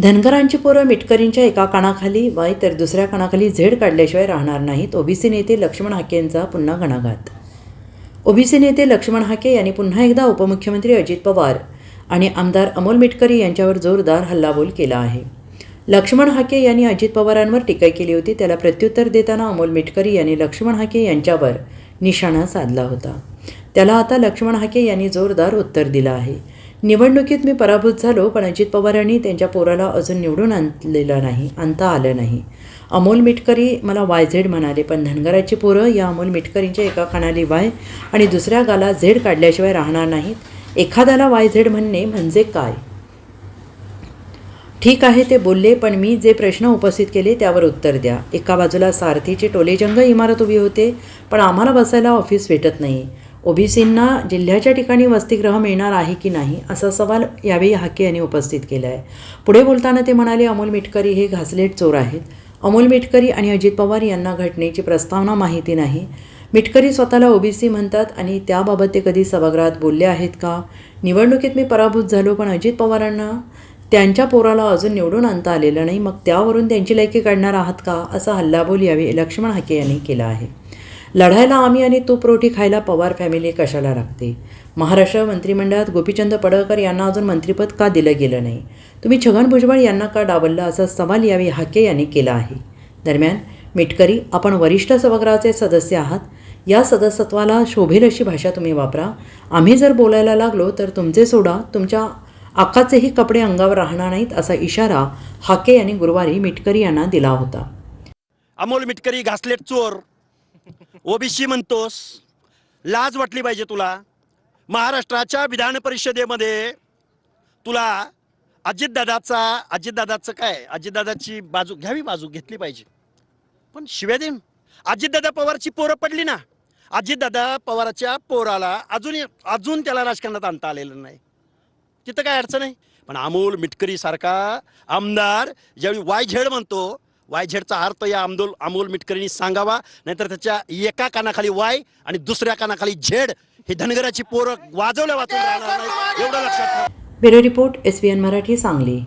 धनगरांची पोरं मिटकरींच्या एका कानाखाली वाय तर दुसऱ्या कानाखाली झेड काढल्याशिवाय राहणार नाहीत. ओबीसी नेते लक्ष्मण हाकेंचा पुन्हा घणाघात. ओबीसी नेते लक्ष्मण हाके यांनी पुन्हा एकदा उपमुख्यमंत्री अजित पवार आणि आमदार अमोल मिटकरी यांच्यावर जोरदार हल्लाबोल केला आहे. लक्ष्मण हाके यांनी अजित पवारांवर टीका केली होती. त्याला प्रत्युत्तर देताना अमोल मिटकरी यांनी लक्ष्मण हाके यांच्यावर निशाणा साधला होता. त्याला आता लक्ष्मण हाके यांनी जोरदार उत्तर दिलं आहे. निवडणुकीत मी पराभूत झालो पण अजित पवारांनी त्यांच्या पोराला अजून निवडून आणलेलं नाही आणता आलं नाही. अमोल मिटकरी मला वाय झेड म्हणाले पण धनगराची पोरं या अमोल मिटकरींच्या एका खाणाली वाय आणि दुसऱ्या गाला झेड काढल्याशिवाय राहणार नाहीत. एखाद्याला वाय झेड म्हणणे म्हणजे काय? ठीक आहे ते बोलले पण मी जे प्रश्न उपस्थित केले त्यावर उत्तर द्या. एका बाजूला सारथीची टोलेजंग इमारत उभी होते पण आम्हाला बसायला ऑफिस भेटत नाही. ओबीसींना जिल्ह्याच्या ठिकाणी वसतिगृह मिळणार आहे की नाही असा सवाल यावेळी हाके यांनी उपस्थित केला आहे पुढे बोलताना ते म्हणाले अमोल मिटकरी हे घासलेट चोर आहेत. अमोल मिटकरी आणि अजित पवार यांना घटनेची प्रस्तावना माहिती नाही. मिटकरी स्वतःला ओबीसी म्हणतात आणि त्याबाबत ते कधी सभागृहात बोलले आहेत का? निवडणुकीत मी पराभूत झालो पण अजित पवारांना त्यांच्या पोराला अजून निवडून आणता आलेलं नाही. मग त्यावरून त्यांची लायकी काढणार आहात का? असा हल्लाबोल यावेळी लक्ष्मण हाके यांनी केला आहे. लढायला आम्ही आणि तूप रोटी खायला पवार फॅमिली कशाला लागते महाराष्ट्र मंत्रिमंडळात गोपीचंद पडळकर यांना अजून मंत्रिपद का दिलं गेलं नाही? तुम्ही छगन भुजबळ यांना का डावललं असा सवाल यावेळी हाके यांनी केला आहे. दरम्यान मिटकरी आपण वरिष्ठ सभागृहाचे सदस्य आहात. या सदस्यत्वाला शोभेल अशी भाषा तुम्ही वापरा. आम्ही जर बोलायला लागलो तर तुमचे सोडा तुमच्या आकाचेही कपडे अंगावर राहणार नाहीत असा इशारा हाके यांनी गुरुवारी मिटकरी यांना दिला होता. अमोल मिटकरी घासलेट चोर. ओबीसी म्हणतोस लाज वाटली पाहिजे तुला. महाराष्ट्राच्या विधान परिषदेमध्ये तुला अजितदादाचा अजितदादाचं काय? अजितदादाची बाजू घ्यावी बाजू घेतली पाहिजे. पण शिव्या देन अजितदादा पवारची पोरं पडली ना अजितदादा पवाराच्या पोराला अजून अजून त्याला राजकारणात आणता आलेलं नाही. तिथं काय अडचण आहे? पण अमोल मिटकरी सारखा आमदार ज्यावेळी वाय झेड म्हणतो वाय झेडचा अर्थ या अमदोल अमोल मिटकरींनी सांगावा. नाहीतर त्याच्या एका कानाखाली वाय आणि दुसऱ्या कानाखाली झेड हे धनगराची पोरं वाजवल्या वाचून राहणार नाही एवढं लक्षात ठेवा. Bureau report S Marathi Sangli.